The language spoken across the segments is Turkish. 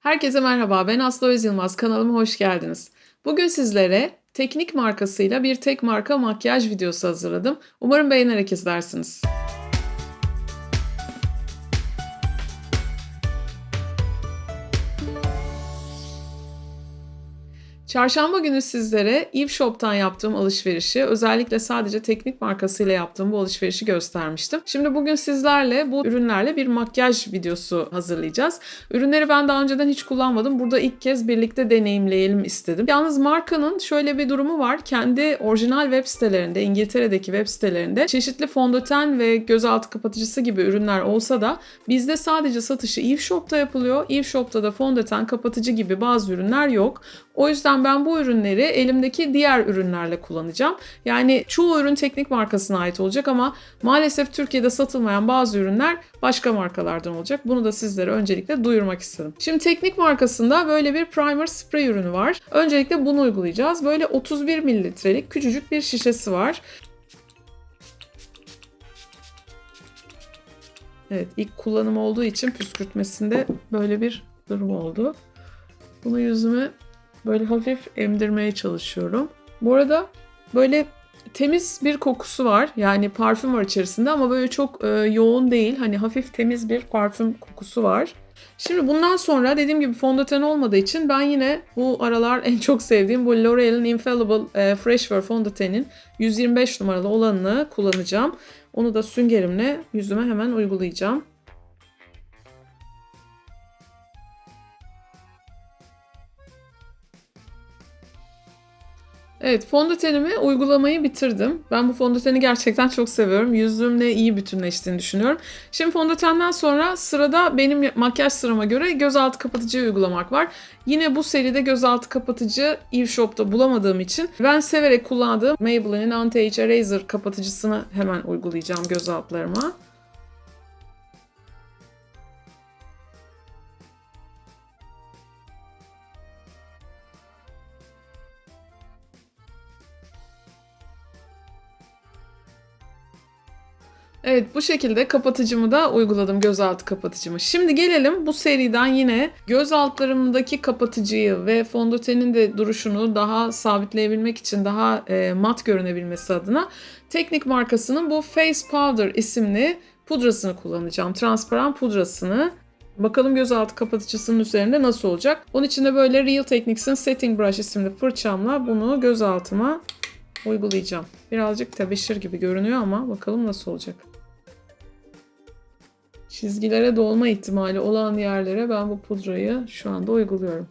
Herkese merhaba, ben Aslı Öz. Kanalıma hoş geldiniz. Bugün sizlere teknik markasıyla bir tek marka makyaj videosu hazırladım. Umarım beğenerek izlersiniz. Çarşamba günü sizlere Eve Shop'tan yaptığım alışverişi, özellikle sadece teknik markasıyla yaptığım bu alışverişi göstermiştim. Şimdi bugün sizlerle bu ürünlerle bir makyaj videosu hazırlayacağız. Ürünleri ben daha önceden hiç kullanmadım. Burada ilk kez birlikte deneyimleyelim istedim. Yalnız markanın şöyle bir durumu var. Kendi orijinal web sitelerinde, İngiltere'deki web sitelerinde çeşitli fondöten ve gözaltı kapatıcısı gibi ürünler olsa da bizde sadece satışı Eve Shop'ta yapılıyor. Eve Shop'ta da fondöten, kapatıcı gibi bazı ürünler yok. O yüzden ben bu ürünleri elimdeki diğer ürünlerle kullanacağım. Yani çoğu ürün teknik markasına ait olacak ama maalesef Türkiye'de satılmayan bazı ürünler başka markalardan olacak. Bunu da sizlere öncelikle duyurmak istedim. Şimdi teknik markasında böyle bir primer spray ürünü var. Öncelikle bunu uygulayacağız. Böyle 31 mililitrelik küçücük bir şişesi var. Evet ilk kullanım olduğu için püskürtmesinde böyle bir durum oldu. Bunu yüzüme böyle hafif emdirmeye çalışıyorum. Bu arada böyle temiz bir kokusu var. Yani parfüm var içerisinde ama böyle çok e, yoğun değil. Hani hafif temiz bir parfüm kokusu var. Şimdi bundan sonra dediğim gibi fondöten olmadığı için ben yine bu aralar en çok sevdiğim bu L'Oreal'in Infallible e, Fresh Wear fondötenin 125 numaralı olanını kullanacağım. Onu da süngerimle yüzüme hemen uygulayacağım. Evet fondötenimi uygulamayı bitirdim. Ben bu fondöteni gerçekten çok seviyorum. Yüzümle iyi bütünleştiğini düşünüyorum. Şimdi fondötenden sonra sırada benim makyaj sırama göre gözaltı kapatıcı uygulamak var. Yine bu seride gözaltı kapatıcı Eve Shop'ta bulamadığım için ben severek kullandığım Maybelline'in Anti-Age Eraser kapatıcısını hemen uygulayacağım göz Evet bu şekilde kapatıcımı da uyguladım gözaltı kapatıcımı. Şimdi gelelim bu seriden yine göz altlarımdaki kapatıcıyı ve fondötenin de duruşunu daha sabitleyebilmek için daha e, mat görünebilmesi adına Teknik markasının bu Face Powder isimli pudrasını kullanacağım. Transparan pudrasını. Bakalım gözaltı kapatıcısının üzerinde nasıl olacak. Onun için de böyle Real Techniques'in Setting Brush isimli fırçamla bunu gözaltıma uygulayacağım. Birazcık tebeşir gibi görünüyor ama bakalım nasıl olacak. Çizgilere dolma ihtimali olan yerlere ben bu pudrayı şu anda uyguluyorum.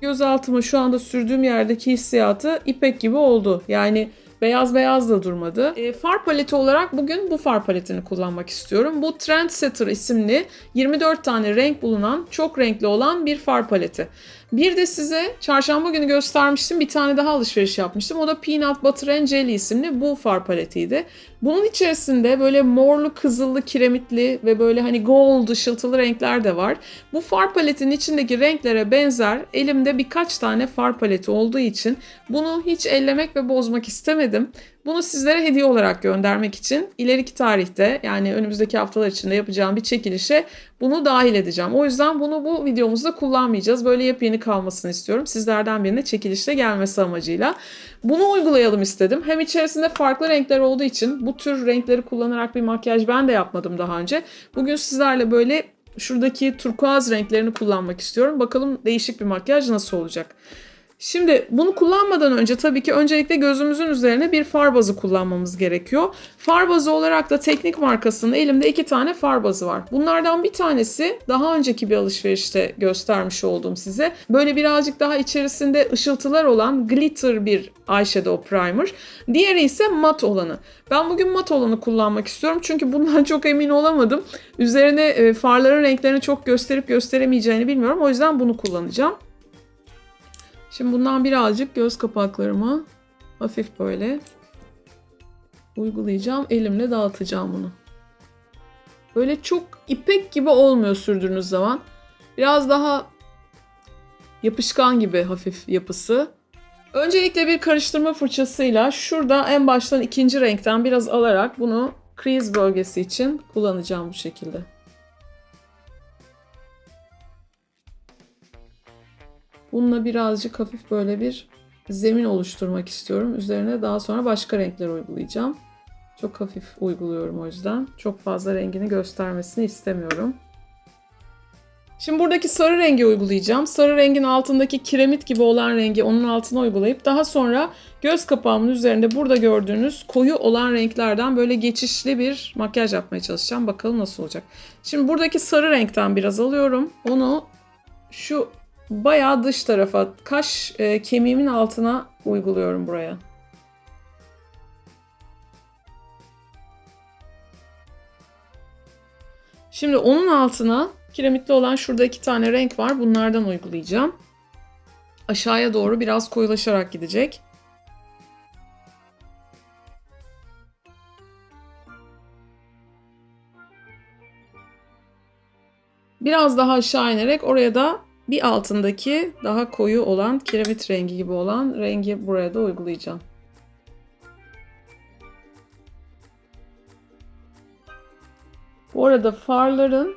Gözaltıma şu anda sürdüğüm yerdeki hissiyatı ipek gibi oldu. Yani beyaz beyaz da durmadı. E, far paleti olarak bugün bu far paletini kullanmak istiyorum. Bu Trendsetter isimli 24 tane renk bulunan, çok renkli olan bir far paleti. Bir de size çarşamba günü göstermiştim. Bir tane daha alışveriş yapmıştım. O da Peanut Butter and Jelly isimli bu far paletiydi. Bunun içerisinde böyle morlu, kızıllı, kiremitli ve böyle hani gold ışıltılı renkler de var. Bu far paletinin içindeki renklere benzer elimde birkaç tane far paleti olduğu için bunu hiç ellemek ve bozmak istemedim. Bunu sizlere hediye olarak göndermek için ileriki tarihte yani önümüzdeki haftalar içinde yapacağım bir çekilişe bunu dahil edeceğim. O yüzden bunu bu videomuzda kullanmayacağız. Böyle yepyeni kalmasını istiyorum. Sizlerden birine çekilişte gelmesi amacıyla. Bunu uygulayalım istedim. Hem içerisinde farklı renkler olduğu için bu tür renkleri kullanarak bir makyaj ben de yapmadım daha önce. Bugün sizlerle böyle şuradaki turkuaz renklerini kullanmak istiyorum. Bakalım değişik bir makyaj nasıl olacak. Şimdi bunu kullanmadan önce tabii ki öncelikle gözümüzün üzerine bir far bazı kullanmamız gerekiyor. Far bazı olarak da teknik markasının elimde iki tane far bazı var. Bunlardan bir tanesi daha önceki bir alışverişte göstermiş olduğum size. Böyle birazcık daha içerisinde ışıltılar olan glitter bir eyeshadow primer. Diğeri ise mat olanı. Ben bugün mat olanı kullanmak istiyorum çünkü bundan çok emin olamadım. Üzerine e, farların renklerini çok gösterip gösteremeyeceğini bilmiyorum. O yüzden bunu kullanacağım. Şimdi bundan birazcık göz kapaklarıma hafif böyle uygulayacağım. Elimle dağıtacağım bunu. Böyle çok ipek gibi olmuyor sürdüğünüz zaman. Biraz daha yapışkan gibi hafif yapısı. Öncelikle bir karıştırma fırçasıyla şurada en baştan ikinci renkten biraz alarak bunu crease bölgesi için kullanacağım bu şekilde. Bununla birazcık hafif böyle bir zemin oluşturmak istiyorum. Üzerine daha sonra başka renkler uygulayacağım. Çok hafif uyguluyorum o yüzden. Çok fazla rengini göstermesini istemiyorum. Şimdi buradaki sarı rengi uygulayacağım. Sarı rengin altındaki kiremit gibi olan rengi onun altına uygulayıp daha sonra göz kapağımın üzerinde burada gördüğünüz koyu olan renklerden böyle geçişli bir makyaj yapmaya çalışacağım. Bakalım nasıl olacak. Şimdi buradaki sarı renkten biraz alıyorum. Onu şu bayağı dış tarafa, kaş e, kemiğimin altına uyguluyorum buraya. Şimdi onun altına kiremitli olan şurada iki tane renk var. Bunlardan uygulayacağım. Aşağıya doğru biraz koyulaşarak gidecek. Biraz daha aşağı inerek oraya da bir altındaki daha koyu olan kiremit rengi gibi olan rengi buraya da uygulayacağım. Bu arada farların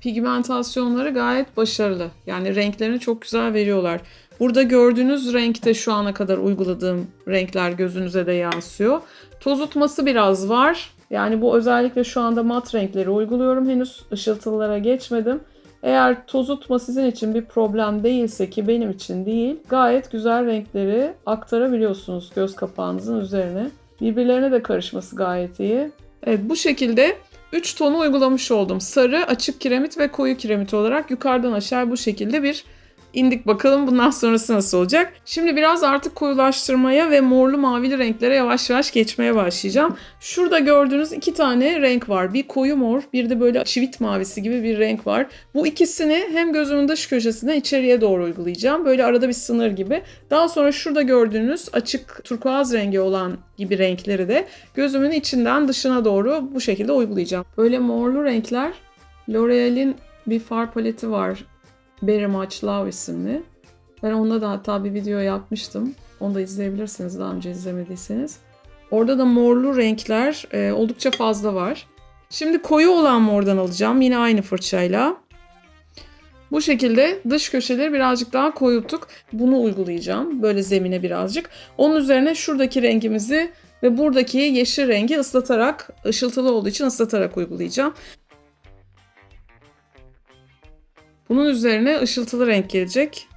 pigmentasyonları gayet başarılı. Yani renklerini çok güzel veriyorlar. Burada gördüğünüz renkte şu ana kadar uyguladığım renkler gözünüze de yansıyor. Tozutması biraz var. Yani bu özellikle şu anda mat renkleri uyguluyorum. Henüz ışıltılılara geçmedim. Eğer tozutma sizin için bir problem değilse ki benim için değil, gayet güzel renkleri aktarabiliyorsunuz göz kapağınızın üzerine. Birbirlerine de karışması gayet iyi. Evet bu şekilde 3 tonu uygulamış oldum. Sarı, açık kiremit ve koyu kiremit olarak yukarıdan aşağı bu şekilde bir indik bakalım bundan sonrası nasıl olacak. Şimdi biraz artık koyulaştırmaya ve morlu mavili renklere yavaş yavaş geçmeye başlayacağım. Şurada gördüğünüz iki tane renk var. Bir koyu mor, bir de böyle çivit mavisi gibi bir renk var. Bu ikisini hem gözümün dış köşesine içeriye doğru uygulayacağım. Böyle arada bir sınır gibi. Daha sonra şurada gördüğünüz açık turkuaz rengi olan gibi renkleri de gözümün içinden dışına doğru bu şekilde uygulayacağım. Böyle morlu renkler L'Oreal'in bir far paleti var. Very Much Love isimli. Ben onda da hatta bir video yapmıştım. Onu da izleyebilirsiniz daha önce izlemediyseniz. Orada da morlu renkler e, oldukça fazla var. Şimdi koyu olan mordan alacağım. Yine aynı fırçayla. Bu şekilde dış köşeleri birazcık daha koyulttuk. Bunu uygulayacağım. Böyle zemine birazcık. Onun üzerine şuradaki rengimizi ve buradaki yeşil rengi ıslatarak, ışıltılı olduğu için ıslatarak uygulayacağım. Bunun üzerine ışıltılı renk gelecek.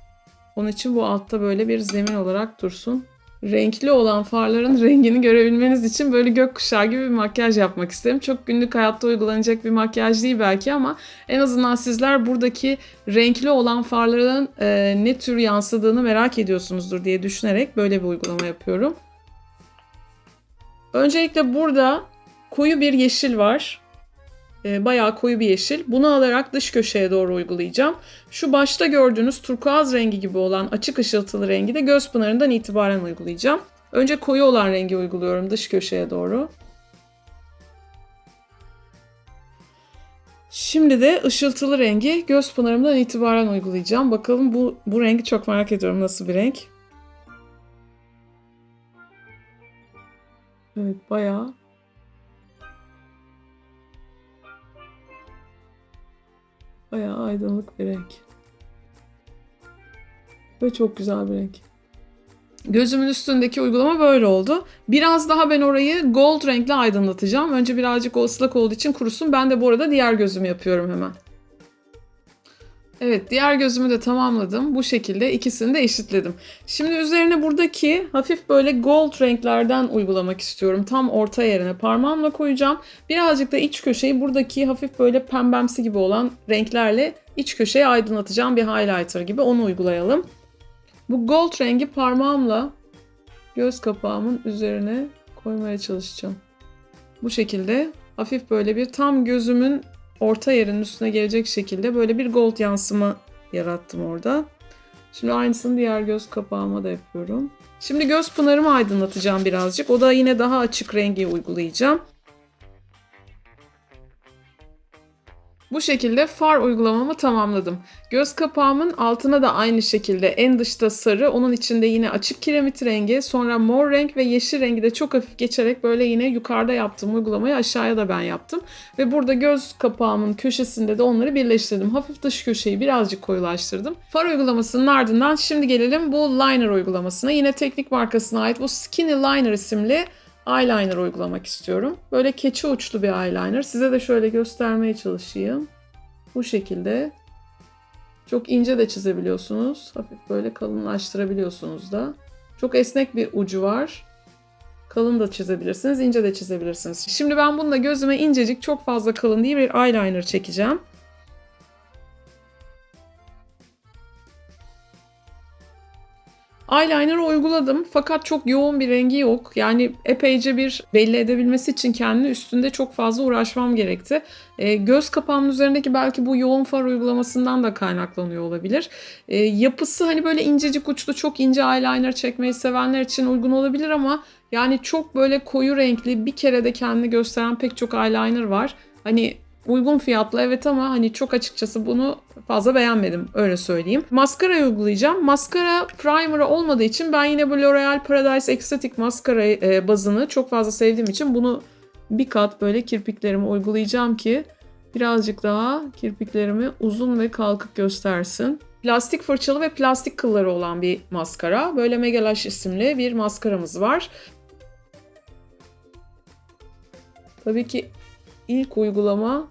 Onun için bu altta böyle bir zemin olarak dursun. Renkli olan farların rengini görebilmeniz için böyle gökkuşağı gibi bir makyaj yapmak isterim. Çok günlük hayatta uygulanacak bir makyaj değil belki ama en azından sizler buradaki renkli olan farların e, ne tür yansıdığını merak ediyorsunuzdur diye düşünerek böyle bir uygulama yapıyorum. Öncelikle burada koyu bir yeşil var. E, bayağı koyu bir yeşil. Bunu alarak dış köşeye doğru uygulayacağım. Şu başta gördüğünüz turkuaz rengi gibi olan açık ışıltılı rengi de göz pınarından itibaren uygulayacağım. Önce koyu olan rengi uyguluyorum dış köşeye doğru. Şimdi de ışıltılı rengi göz pınarımdan itibaren uygulayacağım. Bakalım bu, bu rengi çok merak ediyorum nasıl bir renk. Evet bayağı Bayağı aydınlık bir renk. Ve çok güzel bir renk. Gözümün üstündeki uygulama böyle oldu. Biraz daha ben orayı gold renkle aydınlatacağım. Önce birazcık o ıslak olduğu için kurusun. Ben de bu arada diğer gözümü yapıyorum hemen. Evet diğer gözümü de tamamladım. Bu şekilde ikisini de eşitledim. Şimdi üzerine buradaki hafif böyle gold renklerden uygulamak istiyorum. Tam orta yerine parmağımla koyacağım. Birazcık da iç köşeyi buradaki hafif böyle pembemsi gibi olan renklerle iç köşeyi aydınlatacağım bir highlighter gibi onu uygulayalım. Bu gold rengi parmağımla göz kapağımın üzerine koymaya çalışacağım. Bu şekilde hafif böyle bir tam gözümün orta yerin üstüne gelecek şekilde böyle bir gold yansıma yarattım orada. Şimdi aynısını diğer göz kapağıma da yapıyorum. Şimdi göz pınarımı aydınlatacağım birazcık. O da yine daha açık rengi uygulayacağım. Bu şekilde far uygulamamı tamamladım. Göz kapağımın altına da aynı şekilde en dışta sarı, onun içinde yine açık kiremit rengi, sonra mor renk ve yeşil rengi de çok hafif geçerek böyle yine yukarıda yaptığım uygulamayı aşağıya da ben yaptım. Ve burada göz kapağımın köşesinde de onları birleştirdim. Hafif dış köşeyi birazcık koyulaştırdım. Far uygulamasının ardından şimdi gelelim bu liner uygulamasına. Yine teknik markasına ait bu Skinny Liner isimli eyeliner uygulamak istiyorum. Böyle keçi uçlu bir eyeliner. Size de şöyle göstermeye çalışayım. Bu şekilde. Çok ince de çizebiliyorsunuz. Hafif böyle kalınlaştırabiliyorsunuz da. Çok esnek bir ucu var. Kalın da çizebilirsiniz, ince de çizebilirsiniz. Şimdi ben bununla gözüme incecik, çok fazla kalın değil bir eyeliner çekeceğim. Eyeliner'ı uyguladım fakat çok yoğun bir rengi yok. Yani epeyce bir belli edebilmesi için kendini üstünde çok fazla uğraşmam gerekti. E, göz kapağımın üzerindeki belki bu yoğun far uygulamasından da kaynaklanıyor olabilir. E, yapısı hani böyle incecik uçlu çok ince eyeliner çekmeyi sevenler için uygun olabilir ama yani çok böyle koyu renkli bir kere de kendini gösteren pek çok eyeliner var. Hani uygun fiyatlı evet ama hani çok açıkçası bunu fazla beğenmedim öyle söyleyeyim. Maskara uygulayacağım. Maskara primer'ı olmadığı için ben yine bu L'Oreal Paradise Exotic maskara e, bazını çok fazla sevdiğim için bunu bir kat böyle kirpiklerime uygulayacağım ki birazcık daha kirpiklerimi uzun ve kalkık göstersin. Plastik fırçalı ve plastik kılları olan bir maskara. Böyle Megalash isimli bir maskaramız var. Tabii ki ilk uygulama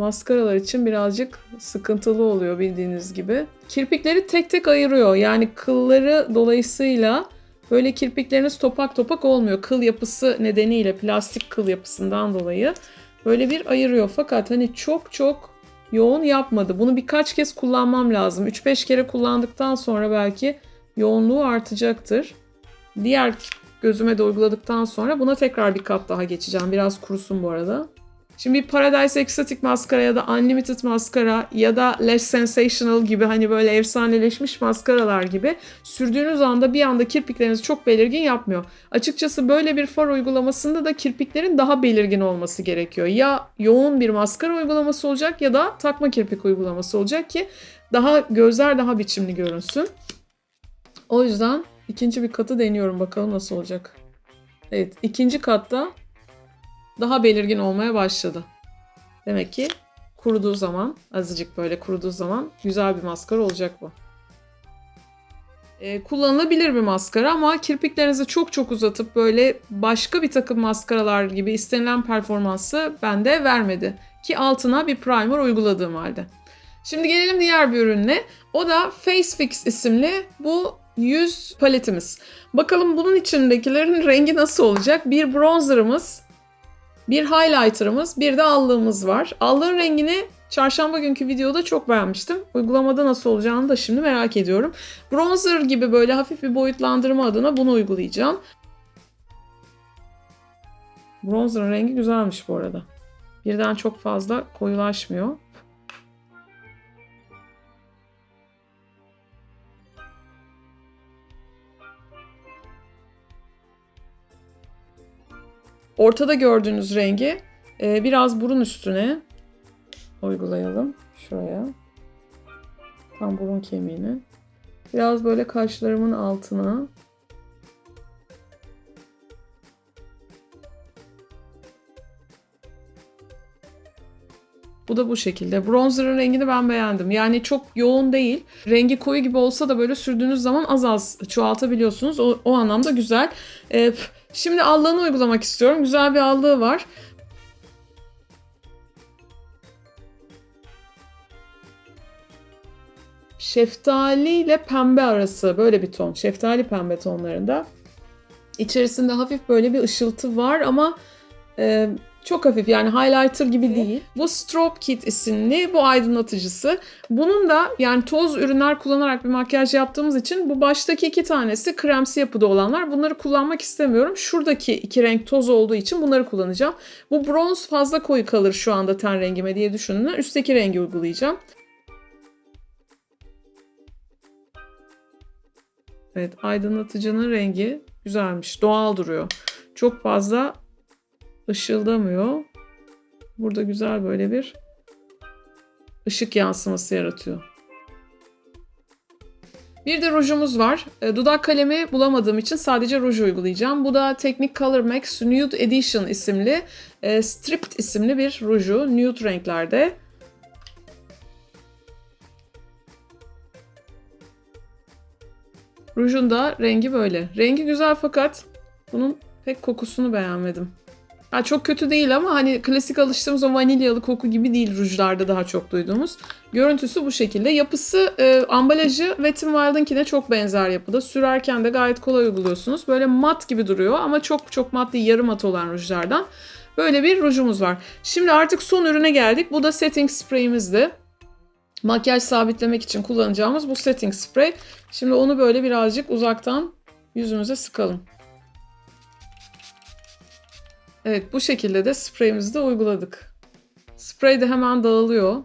maskaralar için birazcık sıkıntılı oluyor bildiğiniz gibi. Kirpikleri tek tek ayırıyor. Yani kılları dolayısıyla böyle kirpikleriniz topak topak olmuyor. Kıl yapısı nedeniyle plastik kıl yapısından dolayı böyle bir ayırıyor. Fakat hani çok çok yoğun yapmadı. Bunu birkaç kez kullanmam lazım. 3-5 kere kullandıktan sonra belki yoğunluğu artacaktır. Diğer gözüme de uyguladıktan sonra buna tekrar bir kat daha geçeceğim. Biraz kurusun bu arada. Şimdi bir Paradise Exotic maskara ya da Unlimited maskara ya da Lash Sensational gibi hani böyle efsaneleşmiş maskaralar gibi sürdüğünüz anda bir anda kirpiklerinizi çok belirgin yapmıyor. Açıkçası böyle bir far uygulamasında da kirpiklerin daha belirgin olması gerekiyor. Ya yoğun bir maskara uygulaması olacak ya da takma kirpik uygulaması olacak ki daha gözler daha biçimli görünsün. O yüzden ikinci bir katı deniyorum bakalım nasıl olacak. Evet ikinci katta daha belirgin olmaya başladı. Demek ki kuruduğu zaman, azıcık böyle kuruduğu zaman güzel bir maskara olacak bu. Ee, kullanılabilir bir maskara ama kirpiklerinizi çok çok uzatıp böyle başka bir takım maskaralar gibi istenilen performansı bende vermedi. Ki altına bir primer uyguladığım halde. Şimdi gelelim diğer bir ürünle. O da Face Fix isimli bu yüz paletimiz. Bakalım bunun içindekilerin rengi nasıl olacak? Bir bronzerımız, bir highlighter'ımız, bir de allığımız var. Allığın rengini çarşamba günkü videoda çok beğenmiştim. Uygulamada nasıl olacağını da şimdi merak ediyorum. Bronzer gibi böyle hafif bir boyutlandırma adına bunu uygulayacağım. Bronzer'ın rengi güzelmiş bu arada. Birden çok fazla koyulaşmıyor. Ortada gördüğünüz rengi e, biraz burun üstüne uygulayalım. Şuraya. Tam burun kemiğine. Biraz böyle kaşlarımın altına. Bu da bu şekilde. Bronzer'ın rengini ben beğendim. Yani çok yoğun değil. Rengi koyu gibi olsa da böyle sürdüğünüz zaman az az çoğaltabiliyorsunuz. O, o anlamda güzel. Ee, şimdi allığını uygulamak istiyorum. Güzel bir allığı var. Şeftali ile pembe arası böyle bir ton. Şeftali pembe tonlarında. İçerisinde hafif böyle bir ışıltı var ama e, çok hafif yani highlighter gibi değil. Bu Strobe Kit isimli bu aydınlatıcısı. Bunun da yani toz ürünler kullanarak bir makyaj yaptığımız için bu baştaki iki tanesi kremsi yapıda olanlar. Bunları kullanmak istemiyorum. Şuradaki iki renk toz olduğu için bunları kullanacağım. Bu bronz fazla koyu kalır şu anda ten rengime diye düşündüğümden üstteki rengi uygulayacağım. Evet aydınlatıcının rengi güzelmiş. Doğal duruyor. Çok fazla ışıldamıyor. Burada güzel böyle bir ışık yansıması yaratıyor. Bir de rujumuz var. E, Dudak kalemi bulamadığım için sadece ruj uygulayacağım. Bu da Technic Color Max Nude Edition isimli, e, Stripped isimli bir ruju. Nude renklerde. Rujun da rengi böyle. Rengi güzel fakat bunun pek kokusunu beğenmedim. Ha, çok kötü değil ama hani klasik alıştığımız o vanilyalı koku gibi değil rujlarda daha çok duyduğumuz. Görüntüsü bu şekilde. Yapısı, e, ambalajı Wet n Wild'ınkine çok benzer yapıda. Sürerken de gayet kolay uyguluyorsunuz. Böyle mat gibi duruyor ama çok çok mat değil, yarı mat olan rujlardan. Böyle bir rujumuz var. Şimdi artık son ürüne geldik. Bu da setting spray'imizdi. Makyaj sabitlemek için kullanacağımız bu setting spray. Şimdi onu böyle birazcık uzaktan yüzümüze sıkalım. Evet bu şekilde de spreyimizi de uyguladık. Sprey de hemen dağılıyor.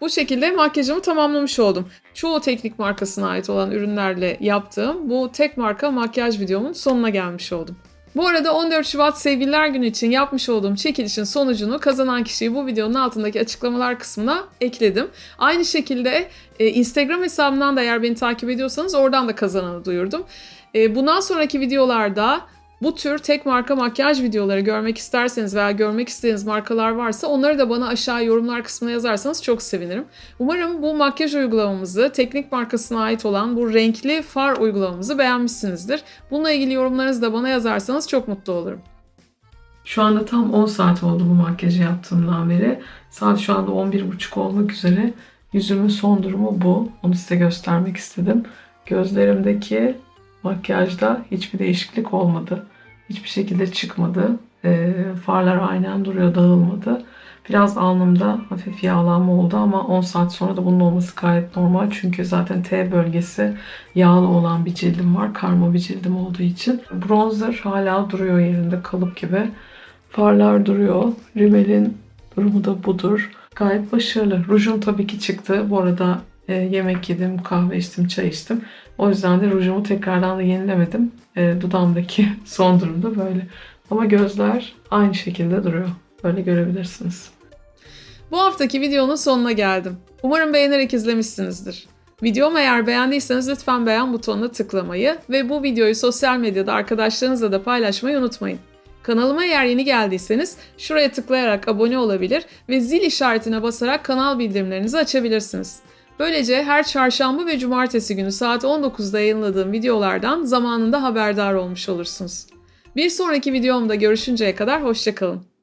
Bu şekilde makyajımı tamamlamış oldum. Çoğu teknik markasına ait olan ürünlerle yaptığım bu tek marka makyaj videomun sonuna gelmiş oldum. Bu arada 14 Şubat Sevgililer Günü için yapmış olduğum çekilişin sonucunu kazanan kişiyi bu videonun altındaki açıklamalar kısmına ekledim. Aynı şekilde e, Instagram hesabımdan da eğer beni takip ediyorsanız oradan da kazananı duyurdum. E, bundan sonraki videolarda bu tür tek marka makyaj videoları görmek isterseniz veya görmek istediğiniz markalar varsa onları da bana aşağı yorumlar kısmına yazarsanız çok sevinirim. Umarım bu makyaj uygulamamızı, teknik markasına ait olan bu renkli far uygulamamızı beğenmişsinizdir. Bununla ilgili yorumlarınızı da bana yazarsanız çok mutlu olurum. Şu anda tam 10 saat oldu bu makyajı yaptığımdan beri. Saat şu anda 11.30 olmak üzere. Yüzümün son durumu bu. Onu size göstermek istedim. Gözlerimdeki makyajda hiçbir değişiklik olmadı. Hiçbir şekilde çıkmadı. E, farlar aynen duruyor, dağılmadı. Biraz alnımda hafif yağlanma oldu ama 10 saat sonra da bunun olması gayet normal. Çünkü zaten T bölgesi yağlı olan bir cildim var. Karma bir cildim olduğu için. Bronzer hala duruyor yerinde kalıp gibi. Farlar duruyor. Rimel'in durumu da budur. Gayet başarılı. Rujum tabii ki çıktı. Bu arada e, yemek yedim, kahve içtim, çay içtim. O yüzden de rujumu tekrardan da yenilemedim. E, dudağımdaki son durumda böyle. Ama gözler aynı şekilde duruyor. Böyle görebilirsiniz. Bu haftaki videonun sonuna geldim. Umarım beğenerek izlemişsinizdir. Videomu eğer beğendiyseniz lütfen beğen butonuna tıklamayı ve bu videoyu sosyal medyada arkadaşlarınızla da paylaşmayı unutmayın. Kanalıma eğer yeni geldiyseniz şuraya tıklayarak abone olabilir ve zil işaretine basarak kanal bildirimlerinizi açabilirsiniz. Böylece her çarşamba ve cumartesi günü saat 19'da yayınladığım videolardan zamanında haberdar olmuş olursunuz. Bir sonraki videomda görüşünceye kadar hoşçakalın.